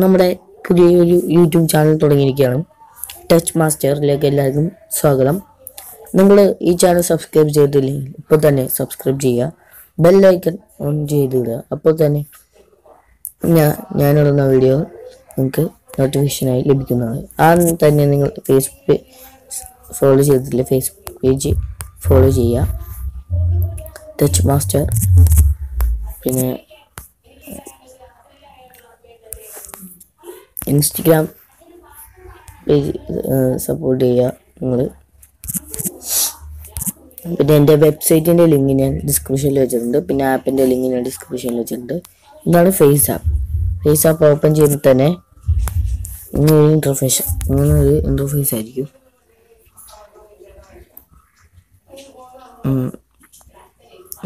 നമ്മുടെ പുതിയൊരു YouTube channel തുടങ്ങിയിരിക്കുകയാണ്. ടച്ച് മാസ്റ്ററിലേക്ക് എല്ലാവർക്കും സ്വാഗതം. നിങ്ങൾ ഈ ചാനൽ സബ്സ്ക്രൈബ് ചെയ്തില്ലെങ്കിൽ ഇപ്പോൾ തന്നെ സബ്സ്ക്രൈബ് ചെയ്യുക. ബെല്ലൈക്കൺ ഓൺ ചെയ്തിടുക അപ്പോൾ തന്നെ ഞാൻ ഞാനിടുന്ന വീഡിയോ നിങ്ങൾക്ക് നോട്ടിഫിക്കേഷനായി ലഭിക്കുന്നതാണ്. ആ തന്നെ നിങ്ങൾ ഫേസ്ബുക്ക് ഫോളോ ചെയ്തിട്ടില്ല? ഫേസ്ബുക്ക് പേജ് ഫോളോ ചെയ്യുക. ടച്ച് മാസ്റ്റർ പിന്നെ ഇൻസ്റ്റഗ്രാം പേജ് സപ്പോർട്ട് ചെയ്യുക നിങ്ങൾ പിന്നെ എന്റെ വെബ്സൈറ്റിന്റെ ലിങ്ക് ഞാൻ ഡിസ്ക്രിപ്ഷനിൽ വെച്ചിട്ടുണ്ട്. പിന്നെ ആപ്പിന്റെ ലിങ്ക് ഞാൻ ഡിസ്ക്രിപ്ഷനിൽ വെച്ചിട്ടുണ്ട്. ഇതാണ് face app. Face app open ചെയ്യുമ്പോൾ തന്നെ ഇങ്ങനെ ഇന്റർഫേസ് ഇങ്ങനെ ഒരു ഇന്റർഫേസ് ആയിരിക്കും.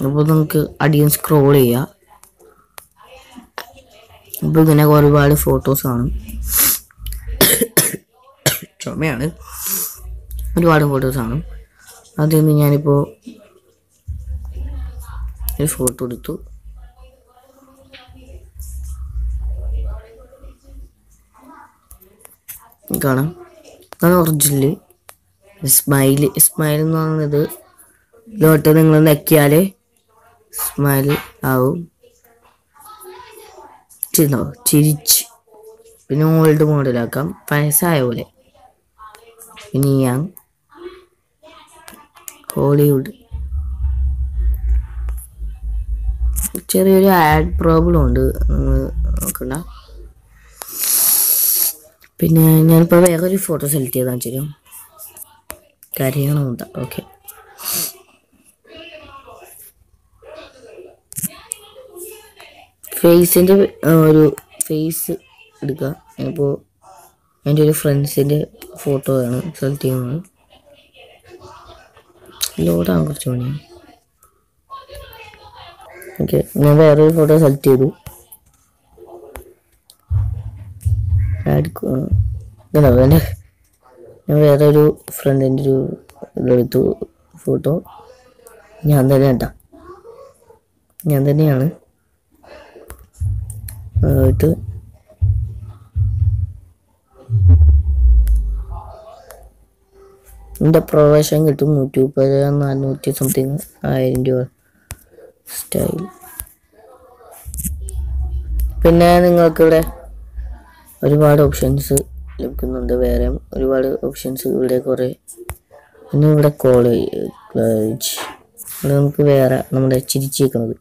അപ്പോൾ നമുക്ക് അടിയും സ്ക്രോൾ ചെയ്യാം. അപ്പോൾ ഇങ്ങനെ ഒരുപാട് ഫോട്ടോസ് കാണും. ചുമയാണ്. ഒരുപാട് ഫോട്ടോസ് കാണും. അതിൽ നിന്ന് ഞാനിപ്പോൾ ഒരു ഫോട്ടോ എടുത്തു. കാണാം. അതാണ് ഒറിജിനൽ സ്മൈൽ സ്മൈൽ എന്ന് പറയുന്നത് ലോട്ട് നിങ്ങൾ നെക്കിയാൽ സ്മൈൽ ആവും. ചിരിന്നോ ചിരിച്ച് പിന്നെ ഓൾഡ് മോഡലാക്കാം വയസ്സായ പോലെ. പിന്നെ ഞാൻ ഹോളിവുഡ് ചെറിയൊരു ആഡ് പ്രോബ്ലം ഉണ്ട്. നോക്കണ്ട. പിന്നെ ഞാനിപ്പോൾ വേറൊരു ഫോട്ടോ സെലക്ട് ചെയ്താൽ ശരി കാര്യങ്ങളുണ്ട് ഓക്കെ ഫേസിന്റെ ഒരു ഫേസ് എടുക്കുക. ഇപ്പോൾ എന്റെ ഒരു ഫ്രണ്ട്സിന്റെ ഫോട്ടോ ആണ് സെലക്ട് ചെയ്യുന്നത് ലോഡാണ് കുറച്ച് മണി ഓക്കെ ഞാൻ വേറൊരു ഫോട്ടോ സെലക്ട് ചെയ്തു. ഞാൻ വേറൊരു ഫ്രണ്ടിന്റെ ഒരു ഇതെടുത്തു ഫോട്ടോ ഞാൻ തന്നെ കേട്ടാ ഞാൻ തന്നെയാണ്. ആയിട്ട് എന്റെ പ്രവേശനം കിട്ടും നൂറ്റി മുപ്പത് നാനൂറ്റി സംതിങ് ആയിരം രൂപ സ്റ്റൈൽ പിന്നെ നിങ്ങൾക്കിവിടെ ഒരുപാട് ഓപ്ഷൻസ് ലഭിക്കുന്നുണ്ട്. വേറെ ഒരുപാട് ഓപ്ഷൻസ് ഇവിടെ കുറേ. പിന്നെ ഇവിടെ കോളേജ് ഇവിടെ നമുക്ക് വേറെ നമ്മുടെ ചിരിച്ചേക്കുന്നത്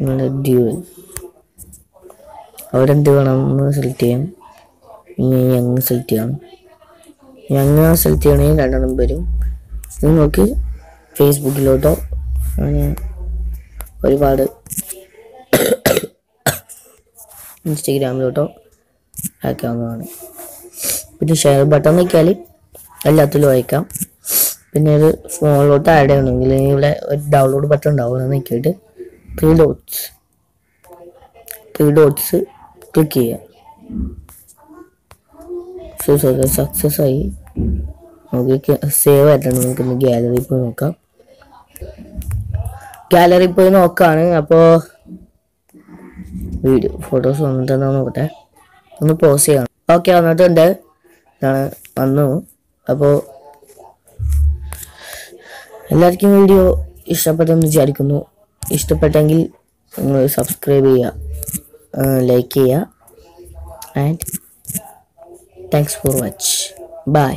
നമ്മുടെ ഡ്യൂവൽ അവിടെ എന്ത് വേണം? ഒന്ന് സെലക്ട് ചെയ്യാം. ഇനി ഞങ്ങൾ സെലക്ട് ചെയ്യണം. ഞങ്ങൾ സെലക്ട് ചെയ്യണമെങ്കിൽ രണ്ടെണ്ണം വരും. നിങ്ങൾക്ക് ഫേസ്ബുക്കിലോട്ടോ അങ്ങനെ ഒരുപാട് ഇൻസ്റ്റഗ്രാമിലോട്ടോ അയക്കാവുന്നതാണ്. പിന്നെ ഷെയർ ബട്ടൺ നോക്കിയാൽ എല്ലാത്തിലും അയക്കാം. പിന്നെ അത് ഫോണിലോട്ട് ആഡ് ചെയ്യണമെങ്കിൽ ഇവിടെ ഒരു ഡൗൺലോഡ് ബട്ടൺ ഉണ്ടാവും. നോക്കിയിട്ട് three dots three dots click ചെയ്യുക സക്സസ് ആയി. നമുക്ക് സേവ് ആയിട്ടാണ് നമുക്ക് ഇന്ന് ഗാലറി പോയി നോക്കാം. ഗാലറി പോയി നോക്കാണ്. അപ്പോൾ വീഡിയോ ഫോട്ടോസ് വന്നിട്ടുണ്ടോ നോക്കട്ടെ. ഒന്ന് പോസ് ചെയ്യണം. ഓക്കെ വന്നിട്ടുണ്ട്. ഇതാണ് വന്നു. അപ്പോൾ എല്ലാവർക്കും വീഡിയോ ഇഷ്ടപ്പെട്ടെന്ന് വിചാരിക്കുന്നു. ഇഷ്ടപ്പെട്ടെങ്കിൽ നിങ്ങൾ സബ്സ്ക്രൈബ് ചെയ്യുക. ലൈക്ക് ചെയ്യുക and thanks for watch bye